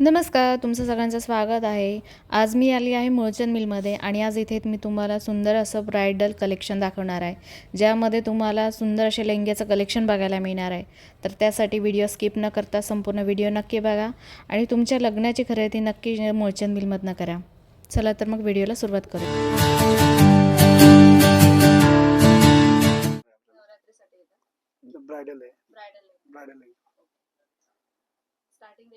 नमस्कार तुमचं सगळ्यांचं स्वागत आहे. आज मी आली आहे मुळचंद मिलमध्ये आणि आज इथे मी तुम्हाला सुंदर असं ब्रायडल कलेक्शन दाखवणार आहे ज्यामध्ये तुम्हाला सुंदर असे लेंग्याचं कलेक्शन बघायला मिळणार आहे. तर त्यासाठी व्हिडिओ स्किप न करता संपूर्ण व्हिडिओ नक्की बघा आणि तुमच्या लग्नाची खरेदी नक्की मुळचंद मिलमधनं करा. चला तर मग व्हिडिओला सुरुवात करू. ब्रायडल आहे. ब्रायडल आहे. स्टार्टिंग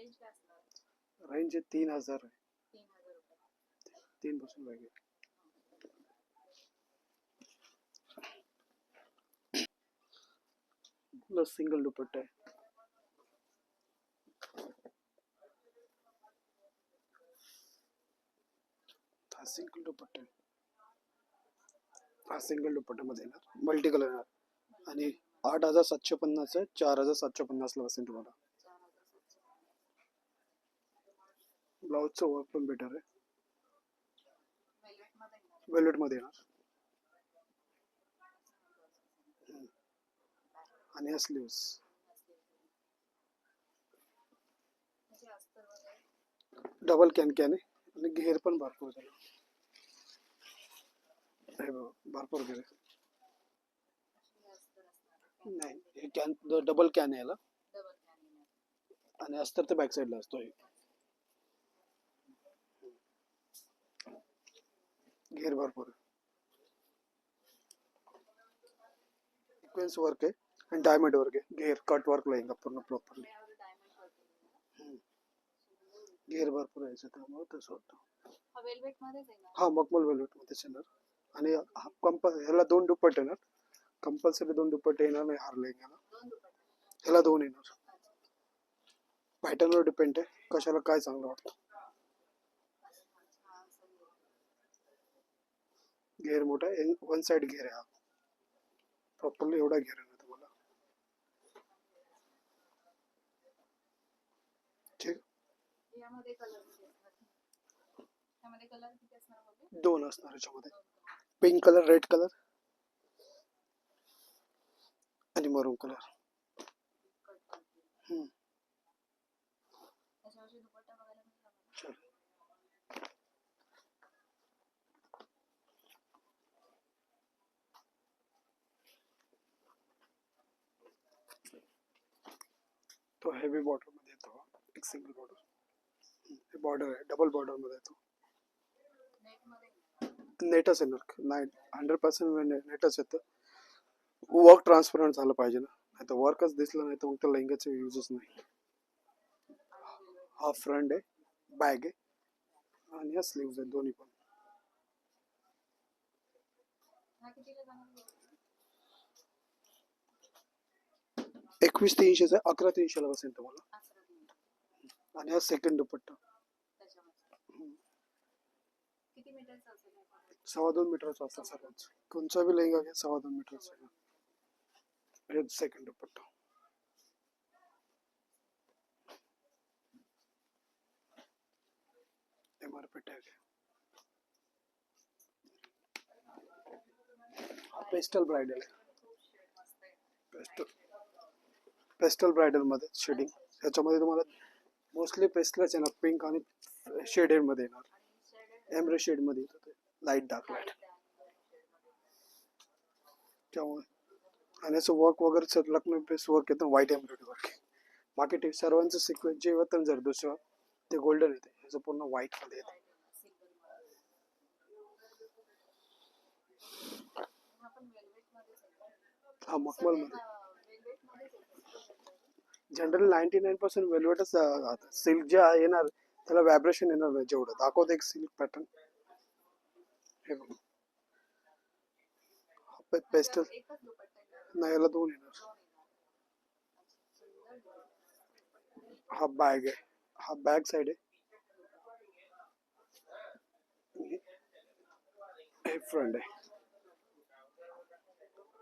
रेंज तीन हजार आहे. तीन हजार रुपये. तीन पासून वेगळे प्लस सिंगल दुपट्टा आहे. हा सिंगल दुपट्टा आहे. हा सिंगल दुपट्ट्यामध्ये येणार. मल्टी कलर येणार. आणि आठ हजार सातशे पन्नास आहे. चार हजार सातशे पन्नासला बसेल तुम्हाला. ब्लाऊजचं वर्क पण बेटर आहे. वेल्वेटमध्ये येणार. आणि हा स्लीव्स डबल कॅन कॅन आहे. आणि घेर पण भरपूर झाला. हे बघा, भरपूर घेर आहे. नाही हे कॅन डबल कॅन आहे याला. आणि अस्तर तर बॅक साईडला असतो हे घेर भरपूर सिक्वेन्स वर्क आहे आणि डायमंड वर्क आहे. घेर कट वर्क लाईन पूर्ण प्रॉपरली घेर भरपूर आहे याचं, त्यामुळे तसं होतं. हा हा मखमल वेल्वेटमध्ये येणार. आणि हा कंप ह्याला दोन दुपट्टे येणार. कंपल्सरी दोन दुपट्टे येणार नाही हार लेंग्याला ह्याला दोन येणार. पॅटर्नवर डिपेंड आहे. कशाला काय चांगलं वाटतं. घेर मोठा आहे. वन साइड घेर आहे हा. प्रॉपरली एवढा घेर आहे ना तुम्हाला. ठीक. दोन असणार याच्यामध्ये. पिंक कलर रेड कलर आणि मरून कलर हम्म. हेवी बॉर्डरमध्ये येतो. एक सिंगल बॉर्डर हे बॉर्डर आहे डबल बॉर्डरमध्ये येतो. नेटमध्ये नेटच येणार नाही हंड्रेड पर्सेंट नेटच येतं. वर्क ट्रान्सपरंट झालं पाहिजे ना. नाही तर वर्कच दिसलं नाही तर मग त्या लेंग्याचं युजच नाही. हा फ्रंट आहे बॅग आहे आणि हा स्लीव्ज आहे दोन्ही पण. एकवीस तीनशेचा अकरा तीनशेला बसेल तुम्हाला आणि हा सेकंड दुपट्टा. असेल? सव्वा दोन मीटरचा असतात सर्वच कोणचा बी लेंगा घ्या सव्वा दोन मीटरचा आहे. हे सेकंड दुपट्टा. M R P tag pastel bridal pastel pastel ब्रायडलमध्ये shading. ह्याच्यामध्ये तुम्हाला मोस्टली पेस्टलच येणार पिंक आणि शेडेडमध्ये येणार. एम्ब्रे शेडमध्ये येतं ते लाइट डार्क लाइट. त्यामुळे. आणि याचं वर्क वगैरे सर लग्न बेस वर्क येतं व्हाईट एम्ब्रॉयडरी वर्क. बाकी ते सर्वांचं सिक्वेन्स जे होतं जर दुसरं ते गोल्डन येते. ह्याचं पूर्ण व्हाईटमध्ये येते. हा मखमलमध्ये velvet मध्येच आहे का? हा मखमलमध्ये हा, velvet मध्येच आहे. जनरल नाईन्टी नाईन पर्सेंट वेल्वेटच सिल्क जे येणार त्याला व्हायब्रेशन येणार नाही जेवढं. दाखवत एक सिल्क पॅटर्न हे बघ. पेस्टल नाही याला दोन येणार. हा बॅग आहे. हा बॅग साइड आहे. हे फ्रंट आहे.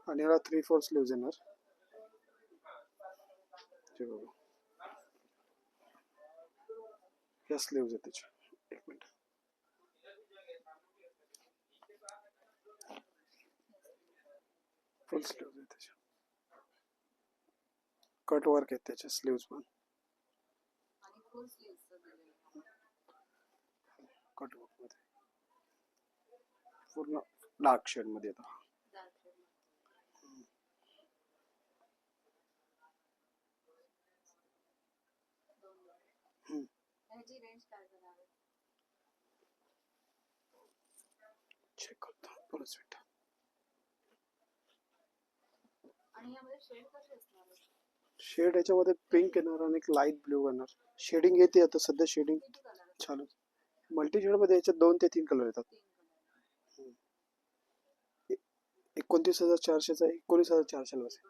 आणि याला थ्री फोर स्लीव्ह येणार. हे बघा या स्लीव्ज आहे त्याच्या एक मिनिट. फुल स्लीव्ज आहे त्याच्या कट वर्क आहेत त्याचे स्लीव्ज पण. full कटवर्कमध्ये. पूर्ण डार्क शेडमध्ये येतो. दोनच मिनिट शेड याच्यामध्ये पिंक येणार आणि एक लाइट ब्ल्यू येणार शेडिंग येते आता सध्या शेडिंग चालू. मल्टी शेडमध्ये याच्यात दोन ते तीन कलर येतात. एकोणतीस हजार चारशेचा एकोणीस हजार चारशेला बसेल.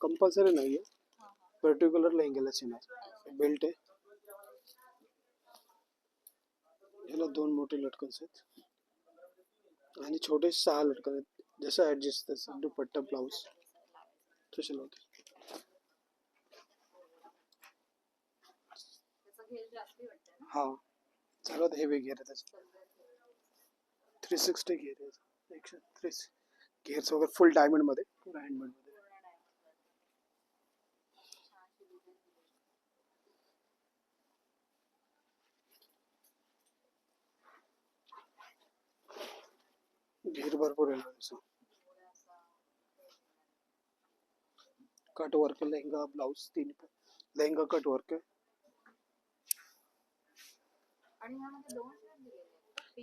कंपल्सरी नाहीये. पर्टिक्युलर लेंगेलाच येणार बेल्ट आहे. याला दोन मोठे लटकन्स आहेत. आणि छोटे सहा लटकन आहेत. जसं ऍडजस्ट तसं. दुपट्टा ब्लाऊज तसे लावते. हा. सर्वात हेवी घेर आहे त्याचा. थ्री सिक्स्टी घेर आहे. एकशे थ्री घेर्स वगैरे फुल डायमंडमध्ये पूर्ण भरपूर येणार त्याचं कट वर्क लेहंगा ब्लाउज तीन लेहंगा कट वर्क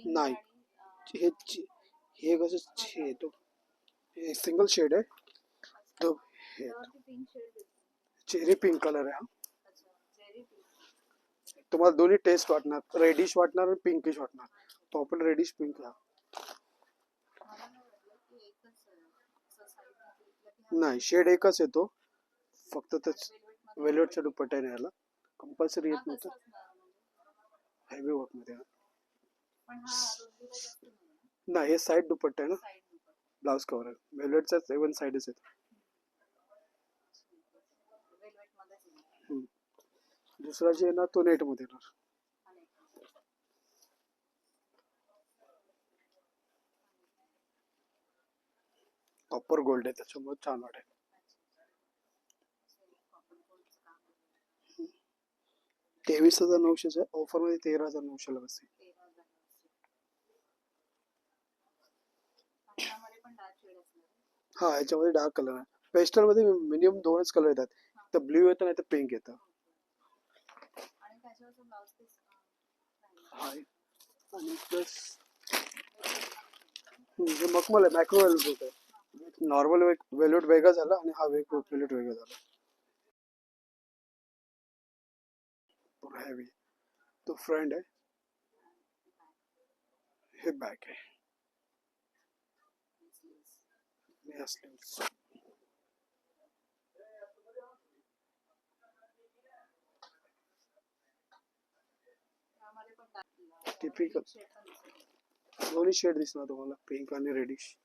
नाही हे हे कसं हे येतो हे सिंगल शेड आहे तो। हे चेरी पिंक कलर आहे हा। तुम्हाला दोन्ही टेस्ट वाटणार रेडिश वाटणार आणि पिंकिश वाटणार पॉपल रेडिश पिंक हा। नाही शेड एकच येतो फक्त त्याच वेलवेटचा दुपट्टा आहे याला कंपल्सरी येत नव्हतं. हेवी वर्कमध्ये नाही हे साईड दुपट्टा आहे ना? ब्लाउज कवर आहे. वेल्वेटचा सेवन साईडच येतो दुसरा जे आहे ना तो नेटमध्ये येणार. कॉपर गोल्ड आहे त्याच्यामुळे छान वाटेल तेवीस हज़ार नऊशेचा ऑफ़र मध्ये तेरा हज़ार नऊशेला बसेल. हा, याच्यामध्ये डार्क कलर आहे. पेस्टल मध्ये मिनिमम दोनच कलर येतात. तर ब्ल्यू येतं नाही तर पिंक येतं आणि प्लस हे मखमल आहे मॅक्रो वेल्वेट नॉर्मल वेग वेल्यूट वेगळा झाला आणि हा वेग वेल्यूट वेगळा झाला. पूर्ण हेवी तो फ्रंट आहे. हे बॅक आहे. टिपिकल दोन्ही शेड दिसणार तुम्हाला. पिंक आणि रेडिश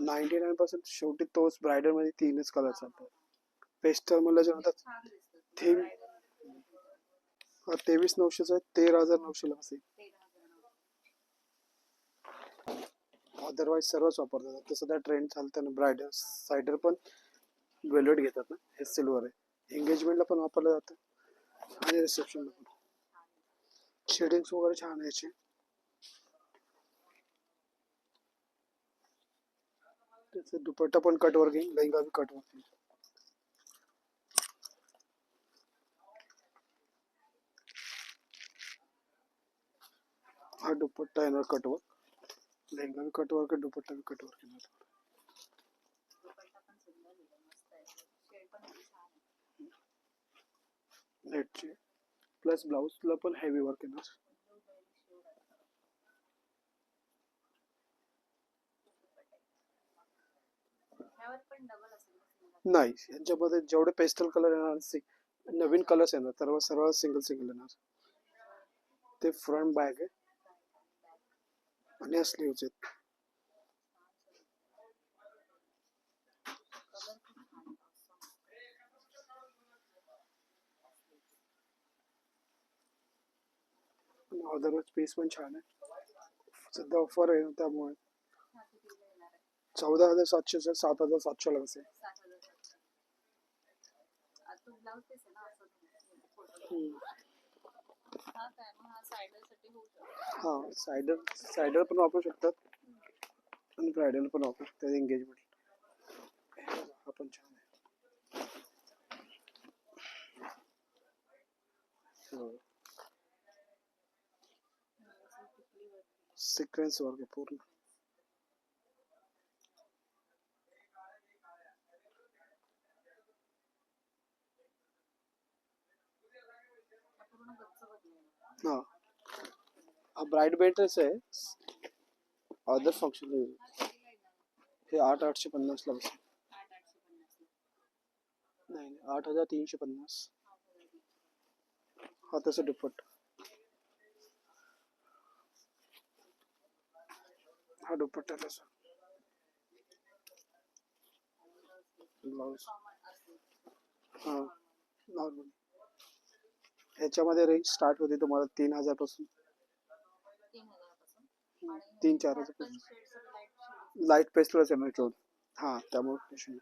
नाईन्टी नाईन पर्सेंट शेवटी तोच ब्रायडलमध्ये तीनच कलर चालतात पेस्टल जेव्हा थीम तेवीस नऊशेचा आहे तेरा हजार नऊशेला बसेल. अदरवाईज सर्वच वापरतात. आता सध्या ट्रेंड चालतं ना ब्रायडल सायडर पण वेल्वेट घेतात ना हे सिल्वर आहे. एंगेजमेंटला पण वापरलं जातं. आणि रिसेप्शनला पण. शेडिंग्स वगैरे छान आहे त्याचं दुपट्टा पण कट वर्किंग लेहंगा बी कट वर्किंग हा दुपट्टा येणार कटवर्क लेहंगा बी कटवर्क दुपट्टा बी कटवर्क येणार नेटचे प्लस ब्लाऊजला पण हेवी वर्क येणार. नाही. यांच्यामध्ये जेवढे पेस्टल कलर येणार नवीन कलर्स येणार सर्व सर्व सिंगल सिंगल येणार. ते फ्रंट बॅग आहे. आणि असली आहेत. अदरवाईज पीस पण छान आहे. सध्या ऑफर आहे त्यामुळे. चौदा हजार सातशे सात हजार हा सायडर सायडर पण वापरू शकतात. आणि ब्रायडल पण वापरू शकतात. एंगेजमेंट हा पण छान आहे. हो. सिक्वेन्स वर्ग पूर्ण. हा। हा ब्राईट बेटरच आहे अदर फंक्शन हे। आठ आठशे पन्नासला बसेल नाही नाही, आठ हजार तीनशे पन्नास। हा तसं दुप्पट हा दुपट्टा तसा ब्लाऊज हा नॉर्मल ह्याच्यामध्ये रेंज स्टार्ट होते तुम्हाला तीन हजारपासून तीन चार हजारपासून लाइट पेस्टलच आहे ना हा त्यामुळे.